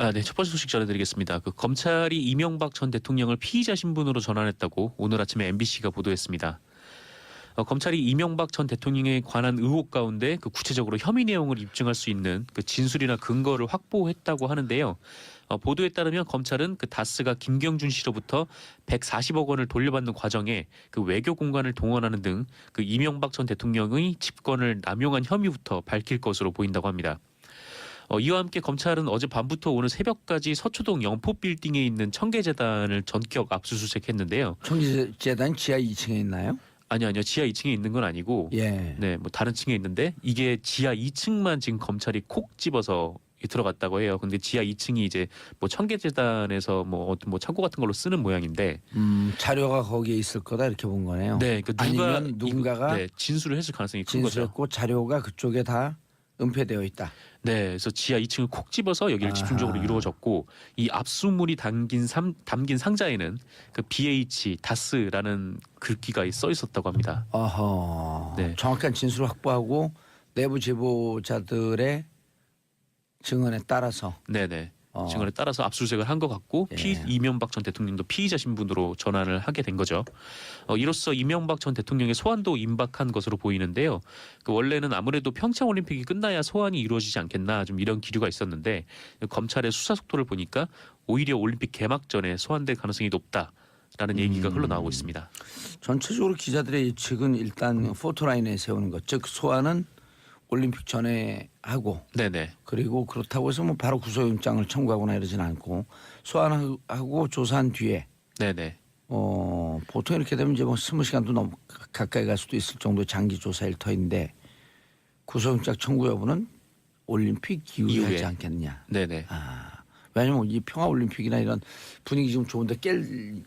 아, 네. 첫 번째 소식 전해드리겠습니다. 그 검찰이 이명박 전 대통령을 피의자 신분으로 전환했다고 오늘 아침에 MBC가 보도했습니다. 어, 검찰이 이명박 전 대통령에 관한 의혹 가운데 그 구체적으로 혐의 내용을 입증할 수 있는 그 진술이나 근거를 확보했다고 하는데요. 어, 보도에 따르면 검찰은 그 다스가 김경준 씨로부터 140억 원을 돌려받는 과정에 그 외교 공간을 동원하는 등 그 이명박 전 대통령의 집권을 남용한 혐의부터 밝힐 것으로 보인다고 합니다. 어, 이와 함께 검찰은 어제 밤부터 오늘 새벽까지 서초동 영포 빌딩에 있는 청계재단을 전격 압수수색했는데요. 청지재단 지하 2층에 있나요? 아니요, 아니요. 지하 2층에 있는 건 아니고 예. 네, 뭐 다른 층에 있는데 이게 지하 2층만 지금 검찰이 콕 집어서 들어갔다고 해요. 근데 지하 2층이 이제 뭐 청계재단에서 뭐 어떤 뭐 창고 같은 걸로 쓰는 모양인데 음, 자료가 거기에 있을 거다 이렇게 본 거네요. 네, 그 누가 아니면 누군가가 네, 진술을 했을 가능성이 큰 거죠. 진술했고 자료가 그쪽에 다 은폐되어 있다. 네, 그래서 지하 2층을 콕 집어서 여기를 아하. 집중적으로 이루어졌고 이 압수물이 담긴 삼, 담긴 상자에는 그 BH 다스라는 글귀가 써 있었다고 합니다. 어허. 네. 정확한 진술을 확보하고 내부 제보자들의 증언에 따라서 네, 네. 어, 증언에 따라서 압수수색을 한 것 같고 예. 피, 이명박 전 대통령도 피의자 신분으로 전환을 하게 된 거죠. 어, 이로써 이명박 전 대통령의 소환도 임박한 것으로 보이는데요. 그 원래는 아무래도 평창 올림픽이 끝나야 소환이 이루어지지 않겠나 좀 이런 기류가 있었는데 검찰의 수사 속도를 보니까 오히려 올림픽 개막 전에 소환될 가능성이 높다 라는 얘기가 음. 흘러나오고 있습니다. 전체적으로 기자들의 예측은 일단 포토라인에 세우는 것, 즉 소환은 올림픽 전에 하고 네, 네. 그리고 그렇다고 해서 뭐 바로 구속영장을 청구하거나 이러진 않고 소환하고 조사한 뒤에 네, 네. 어 보통 이렇게 되면 이제 뭐 스무 시간도 넘 가까이 갈 수도 있을 정도의 장기 조사 일터인데 구속영장 청구 여부는 올림픽 이후에 이후에. 하지 않겠냐. 네, 네. 아 왜냐면 이 평화 올림픽이나 이런 분위기 지금 좋은데 깰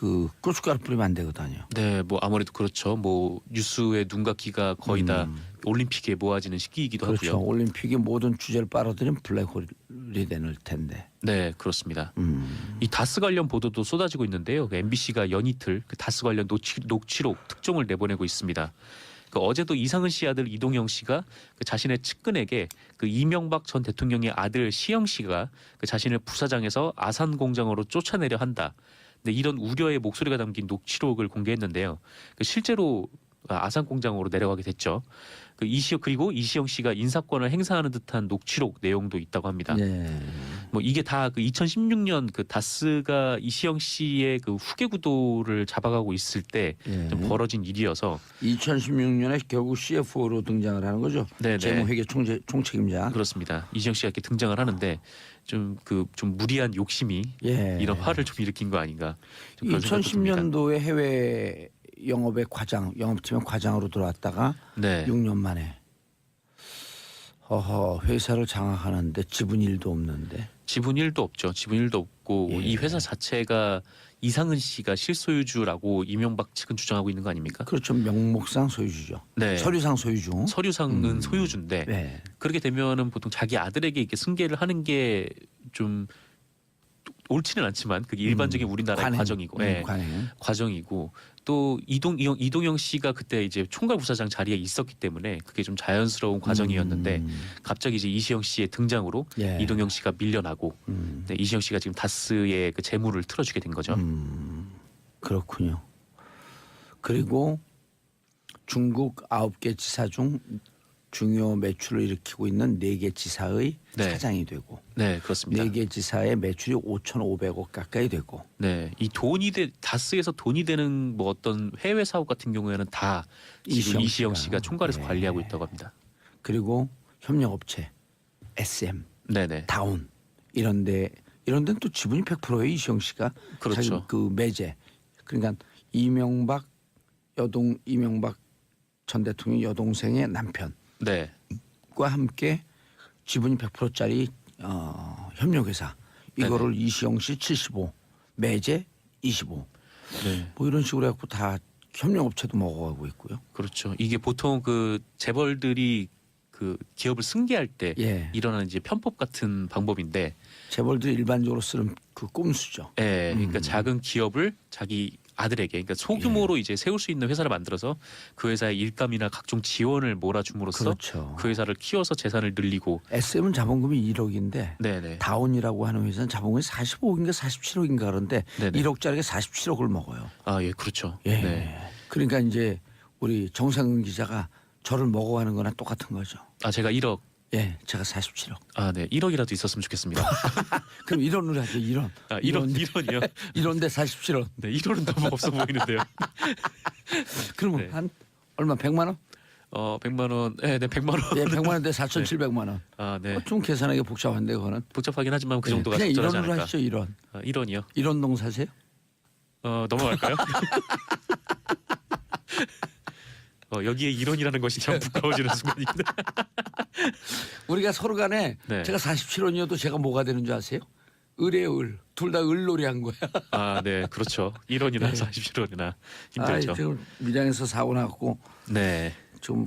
그 고춧가루 뿌리면 안 되거든요. 네, 뭐 아무래도 그렇죠. 뭐 뉴스의 눈과 귀가 거의 다 음. 올림픽에 모아지는 시기이기도 그렇죠. 하고요. 올림픽의 모든 주제를 빨아들인 블랙홀이 되는 텐데. 네, 그렇습니다. 음. 이 다스 관련 보도도 쏟아지고 있는데요. 그 MBC가 연이틀 그 다스 관련 녹취, 녹취록 특종을 내보내고 있습니다. 그 어제도 이상은 씨 아들 이동영 씨가 그 자신의 측근에게 그 이명박 전 대통령의 아들 시영 씨가 그 자신을 부사장에서 아산 공장으로 쫓아내려 한다. 근데 이런 우려의 목소리가 담긴 녹취록을 공개했는데요. 그 실제로 아산 공장으로 내려가게 됐죠. 그 이시 그리고 이시영 씨가 인사권을 행사하는 듯한 녹취록 내용도 있다고 합니다. 예. 뭐 이게 다 그 2016년 그 다스가 이시영 씨의 그 후계 구도를 잡아가고 있을 때 예. 좀 벌어진 일이어서 2016년에 결국 CFO로 등장을 하는 거죠. 네네 재무회계 총재, 총책임자. 그렇습니다. 이시영 씨가 이렇게 등장을 하는데 좀 그 좀 무리한 욕심이 예. 이런 화를 좀 일으킨 거 아닌가 좀 그런 생각도 듭니다. 2010년도에 해외 영업의 과장, 영업팀의 과장으로 들어왔다가 네. 6년 만에 허허 회사를 장악하는데 지분 일도 없는데 지분 1도 없죠. 지분 1도 없고 예. 이 회사 자체가 이상은 씨가 실소유주라고 이명박 측은 주장하고 있는 거 아닙니까? 그렇죠 명목상 소유주죠. 네. 서류상 소유주. 서류상은 음. 소유주인데 네. 그렇게 되면은 보통 자기 아들에게 이렇게 승계를 하는 게 좀 옳지는 않지만 그게 일반적인 우리나라의 관행. 과정이고, 음, 예, 관행. 과정이고 또 이동 이동, 이동영 씨가 그때 이제 총괄 부사장 자리에 있었기 때문에 그게 좀 자연스러운 과정이었는데 음, 갑자기 이제 이시영 씨의 등장으로 예. 이동영 씨가 밀려나고 음, 네, 이시영 씨가 지금 다스의 그 재물을 틀어주게 된 거죠. 음, 그렇군요. 그리고 중국 아홉 개 지사 중 중요 매출을 일으키고 있는 네 개 지사의 네. 사장이 되고 네, 그렇습니다. 네 개 지사의 매출이 5,500억 가까이 되고 네, 이 돈이 돼 다스에서 돈이 되는 뭐 어떤 해외 사업 같은 경우에는 다 지금 이시영 이시영 씨가. 씨가 총괄해서 네. 관리하고 있다고 합니다. 그리고 협력업체 SM 네, 네, 다운 이런데 이런 데는 또 지분이 100%예요 이시영 씨가 그렇죠. 자기 그 매제 그러니까 이명박 여동 이명박 전 대통령 여동생의 남편 과 네, 함께 지분이 100%짜리 어, 협력회사 이거를 이시영 씨 75, 매제 25. 네. 뭐 이런 식으로 해갖고 다 협력업체도 먹어가고 있고요. 그렇죠. 이게 보통 그 재벌들이 그 기업을 승계할 때 예, 일어나는 이제 편법 같은 방법인데, 재벌들이 일반적으로 쓰는 그 꼼수죠. 예, 그러니까 음. 작은 기업을 자기 아들에게 그러니까 소규모로 이제 세울 수 있는 회사를 만들어서 그 회사의 일감이나 각종 지원을 몰아줌으로써 그렇죠. 그 회사를 키워서 재산을 늘리고 SM은 자본금이 1억인데 네네 다운이라고 하는 회사는 자본금이 45억인가 47억인가 그런데 네네. 1억짜리가 47억을 먹어요. 아 예 그렇죠 예. 네. 그러니까 이제 우리 정상근 기자가 저를 먹어가는 거나 똑같은 거죠. 아 제가 1억 예, 제가 47억. 아 네 1억이라도 있었으면 좋겠습니다 그럼 1원으로 하죠. 1원. 아 1원 1원이요 1원대 47원. 네 1원은 너무 없어 보이는데요 그러면 네. 한 얼마 100만 원? 어 100만 원 네, 네 100만 원 예, 100만 원대 4,700만 원. 아 네 어, 좀 계산하기 복잡한데 그거는. 복잡하긴 하지만 그 예, 정도가 그냥 적절하지 1원으로 않을까 하시죠. 1원. 아, 1원이요 1원동 사세요? 어 넘어갈까요? 어, 여기에 1원이라는 것이 참 부끄러워지는 순간입니다. 우리가 서로 간에 네. 제가 47원이어도 제가 뭐가 되는 줄 아세요? 을이에요, 을. 둘 다 을놀이 한 거야. 아, 네, 그렇죠. 1원이나 47원이나 힘들죠. 아, 지금 미장에서 사고 나고 네, 좀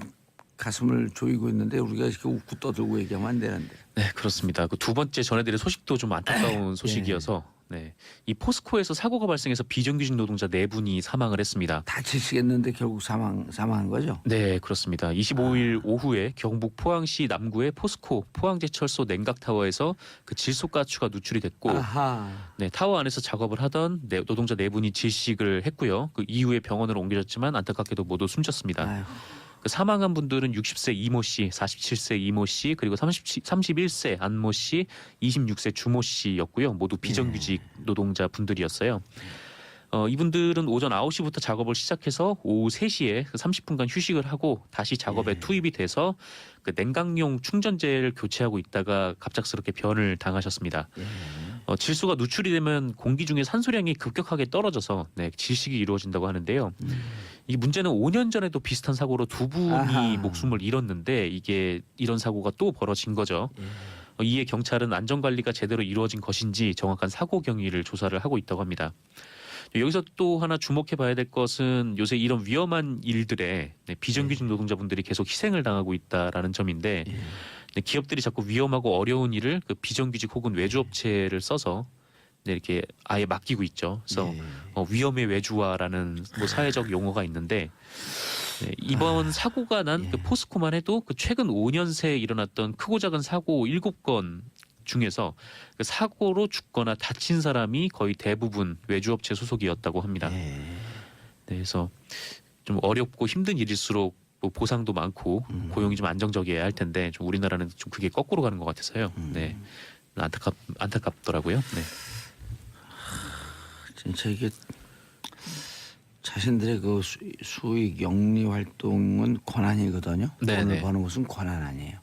가슴을 조이고 있는데 우리가 이렇게 웃고 떠들고 얘기하면 안 되는데. 네 그렇습니다. 그 두 번째 전해드릴 소식도 좀 안타까운 소식이어서 네, 이 포스코에서 사고가 발생해서 비정규직 노동자 네 분이 사망을 했습니다. 다치시겠는데 결국 사망 사망한 거죠? 네, 그렇습니다. 25일 오후에 경북 포항시 남구의 포스코 포항제철소 냉각타워에서 그 질소가스가 누출이 됐고 아하. 네, 타워 안에서 작업을 하던 네, 노동자 네 분이 질식을 했고요. 그 이후에 병원으로 옮겨졌지만 안타깝게도 모두 숨졌습니다. 아유, 그 사망한 분들은 60세 이모 씨, 47세 이모 씨, 그리고 30, 31세 안모 씨, 26세 주모 씨였고요. 모두 비정규직 노동자 분들이었어요. 어, 이분들은 오전 9시부터 작업을 시작해서 오후 3시에 30분간 휴식을 하고 다시 작업에 예. 투입이 돼서 그 냉각용 충전재를 교체하고 있다가 갑작스럽게 변을 당하셨습니다. 예. 어, 질소가 누출이 되면 공기 중에 산소량이 급격하게 떨어져서 네, 질식이 이루어진다고 하는데요. 이 문제는 5년 전에도 비슷한 사고로 두 분이 아하. 목숨을 잃었는데 이게 이런 사고가 또 벌어진 거죠. 예. 어, 이에 경찰은 안전 관리가 제대로 이루어진 것인지 정확한 사고 경위를 조사를 하고 있다고 합니다. 여기서 또 하나 주목해 봐야 될 것은 요새 이런 위험한 일들에 네, 비정규직 노동자분들이 계속 희생을 당하고 있다라는 점인데 예. 네, 기업들이 자꾸 위험하고 어려운 일을 그 비정규직 혹은 외주업체를 써서 네, 이렇게 아예 맡기고 있죠. 그래서 예. 어, 위험의 외주화라는 뭐 사회적 용어가 있는데 네, 이번 사고가 난 그 예. 포스코만 해도 그 최근 5년 새에 일어났던 크고 작은 사고 7건 중에서 그 사고로 죽거나 다친 사람이 거의 대부분 외주업체 소속이었다고 합니다. 예. 네, 그래서 좀 어렵고 힘든 일일수록 뭐 보상도 많고 음. 고용이 좀 안정적이어야 할 텐데 좀 우리나라는 좀 그게 거꾸로 가는 것 같아서요. 음. 네, 안타깝 안타깝더라고요. 네. 진짜 이게 자신들의 그 수, 수익 영리 활동은 권한이거든요. 네, 돈을 네. 버는 것은 권한 아니에요.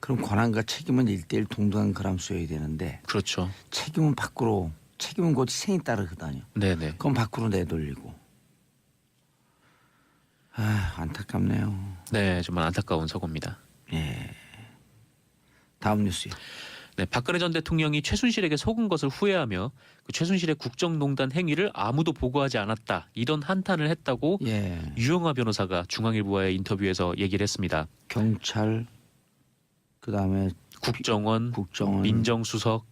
그럼 권한과 책임은 일대일 동등한 그람수여야 되는데 그렇죠. 책임은 밖으로 책임은 곧 희생이 따르거든요. 네, 네. 그건 밖으로 내돌리고. 아 안타깝네요. 네, 정말 안타까운 사고입니다. 예. 다음 뉴스요. 네, 박근혜 전 대통령이 최순실에게 속은 것을 후회하며 그 최순실의 국정농단 행위를 아무도 보고하지 않았다 이런 한탄을 했다고 예. 유영아 변호사가 중앙일보와의 인터뷰에서 얘기를 했습니다. 경찰 그다음에 국정원, 국정원 민정수석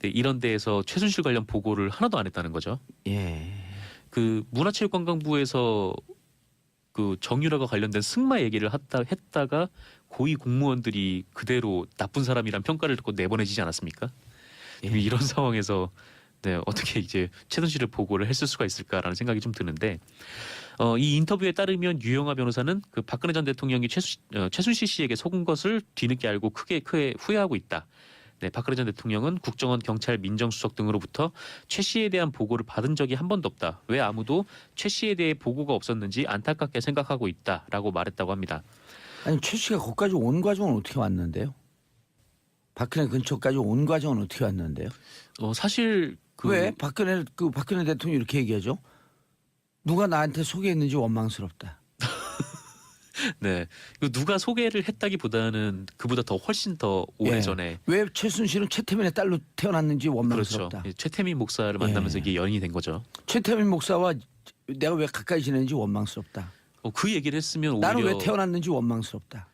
네, 이런 데에서 최순실 관련 보고를 하나도 안 했다는 거죠. 예. 그 문화체육관광부에서 그 정유라가 관련된 승마 얘기를 했다, 했다가 고위 공무원들이 그대로 나쁜 사람이란 평가를 듣고 내보내지지 않았습니까? 예. 이런 상황에서 네, 어떻게 이제 최순실을 보고를 했을 수가 있을까라는 생각이 좀 드는데 어, 이 인터뷰에 따르면 유영아 변호사는 그 박근혜 전 대통령이 최수, 어, 최순실 씨에게 속은 것을 뒤늦게 알고 크게 크게 후회하고 있다. 네, 박근혜 전 대통령은 국정원, 경찰, 민정수석 등으로부터 최 씨에 대한 보고를 받은 적이 한 번도 없다. 왜 아무도 최 씨에 대해 보고가 없었는지 안타깝게 생각하고 있다라고 말했다고 합니다. 아니 최 씨가 거기까지 온 과정은 어떻게 왔는데요? 박근혜 근처까지 온 과정은 어떻게 왔는데요? 어, 사실 그 왜 박근혜 그 박근혜 대통령이 이렇게 얘기하죠? 누가 나한테 소개했는지 원망스럽다. 네, 그 누가 소개를 했다기보다는 그보다 더 훨씬 더 오래 예. 전에 왜 최순실은 최태민의 딸로 태어났는지 그렇죠. 원망스럽다. 예, 최태민 목사를 만나면서 예. 이게 연이 된 거죠. 최태민 목사와 내가 왜 가까이 지내는지 원망스럽다. 어, 그 얘기를 했으면 오히려 나는 왜 태어났는지 원망스럽다.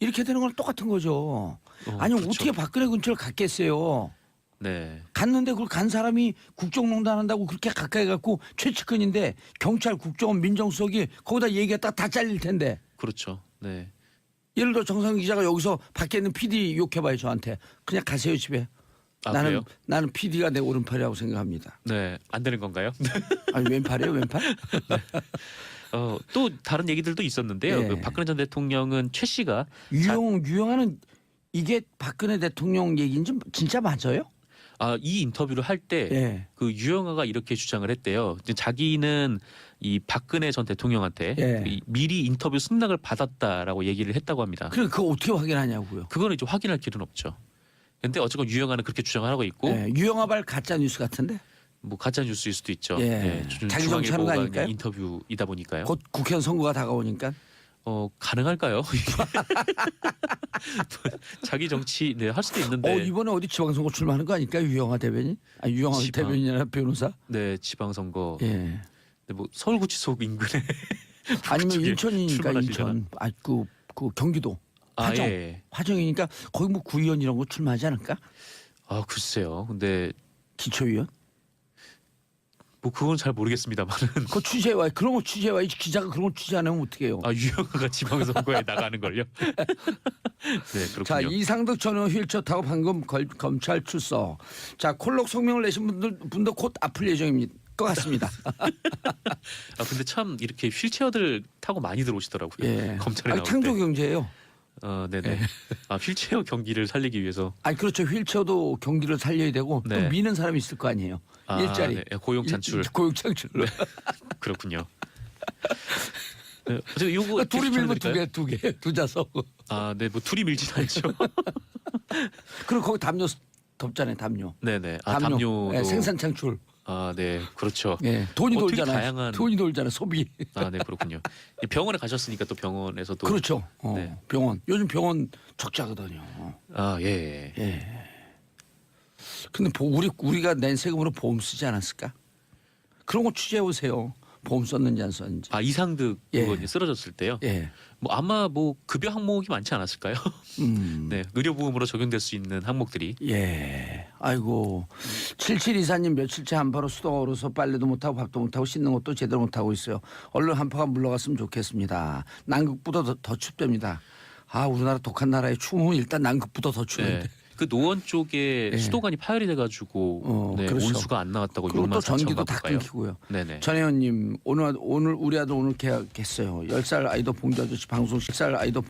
이렇게 되는 건 똑같은 거죠. 어, 아니 그렇죠. 어떻게 박근혜 근처를 갔겠어요? 네. 갔는데 그걸 간 사람이 국정농단 한다고 그렇게 가까이 갖고 최측근인데 경찰 국정원 민정수석이 거기다 얘기했다 다 잘릴 텐데 그렇죠. 네. 예를 들어 정상 기자가 여기서 밖에 있는 PD 욕해봐요 저한테 그냥 가세요 집에 아, 나는 그래요? 나는 PD가 내 오른팔이라고 생각합니다 네. 안 되는 건가요? 아니 왼팔이에요 왼팔 어, 또 다른 얘기들도 있었는데요. 예. 그 박근혜 전 대통령은 최 씨가 유영 유영하는 이게 박근혜 대통령 얘기인지 진짜 맞아요? 아, 이 인터뷰를 할 때 그 예. 유영아가 이렇게 주장을 했대요. 이제 자기는 이 박근혜 전 대통령한테 예. 이 미리 인터뷰 승낙을 받았다라고 얘기를 했다고 합니다. 그래 그거 어떻게 확인하냐고요? 그거는 이제 확인할 길은 없죠. 근데 어쨌건 유영아는 그렇게 주장을 하고 있고 예. 유영아 발 가짜 뉴스 같은데 뭐 가짜 뉴스일 수도 있죠. 예. 주- 자기 중앙일보가 정치하는 거 그냥 아닐까요? 인터뷰이다 보니까요. 곧 국회의원 선거가 다가오니까 어 가능할까요? 자기 정치 네할 수도 있는데 어 이번에 어디 지방선거 출마하는 거 아닐까 유영아 대변인? 아 유영아 지방. 대변인이나 변호사? 네 지방선거 예. 네, 뭐 서울구치소 인근에 아니면 인천이니까 출마하시려나? 인천. 아그 그 경기도 아 화정. 예. 화정이니까 거기 뭐 구의원 이런 거 출마하지 않을까? 아 글쎄요. 근데 기초위원? 뭐 그건 잘 모르겠습니다만은 그거 취재와 그런 거 취재와 이 기자가 그런 걸 취재 안 하면 어떡해요? 아 유영아가 지방선거에 나가는 걸요? 네 그렇군요. 자 이상득 전 의원 휠체어 타고 방금 걸- 검찰 출석. 자 콜록 성명을 내신 분들 분도 곧 아플 예정입니다. 것 같습니다. 아 근데 참 이렇게 휠체어들 타고 많이 들어오시더라고요. 예. 검찰에 아니, 나올 창조 때. 경제예요. 어 네네. 아 휠체어 경기를 살리기 위해서 아니 그렇죠. 휠체어도 경기를 살려야 되고 네. 또 미는 사람이 있을 거 아니에요. 아, 일자리. 네, 고용 찬출 일- 고용 찬출로. 그렇군요. 네, 저 요거 그러니까 둘이 밀면 두? 개, 두 개, 두 자석. 아, 네, 뭐 둘이 밀진 않죠. 그리고 거기 담요 덮잖아요. 담요. 네네. 아, 담요도 예, 생산 창출. 아, 네, 그렇죠. 예, 돈이 어, 되게 돌잖아요. 다양한- 돈이 돌잖아요. 소비. 아, 네, 그렇군요. 병원에 가셨으니까 또 병원에서도 그렇죠. 어, 네. 병원. 요즘 병원 적자거든요. 아, 예. 예. 근데 보- 우리 우리가 낸 세금으로 보험 쓰지 않았을까? 그런 거 취재해 보세요. 보험 썼는지 안 썼는지. 아, 이상득 예. 의원이 쓰러졌을 때요. 예. 뭐 아마 뭐 급여 항목이 많지 않았을까요? 음. 네, 의료보험으로 적용될 수 있는 항목들이 예. 아이고. 7724님 며칠째 한파로 수도가 얼어서 빨래도 못하고 밥도 못하고 씻는 것도 제대로 못하고 있어요. 얼른 한파가 물러갔으면 좋겠습니다. 남극보다 더, 더 춥답니다. 아, 우리나라 독한 나라의 추움은 일단 남극보다 더 추운데. 네. 그 노원 쪽에 예. 수도관이 파열이 돼가지고 어, 네, 그렇죠. 온수가 안 나왔다고 그리고 6만 또 4천 전기도 다. 끊기고요. 네네. 전혜원님 오늘 오늘 우리 아들 오늘 계약했어요. 10살 아이도 봉주 아저씨 방송 10살 아이도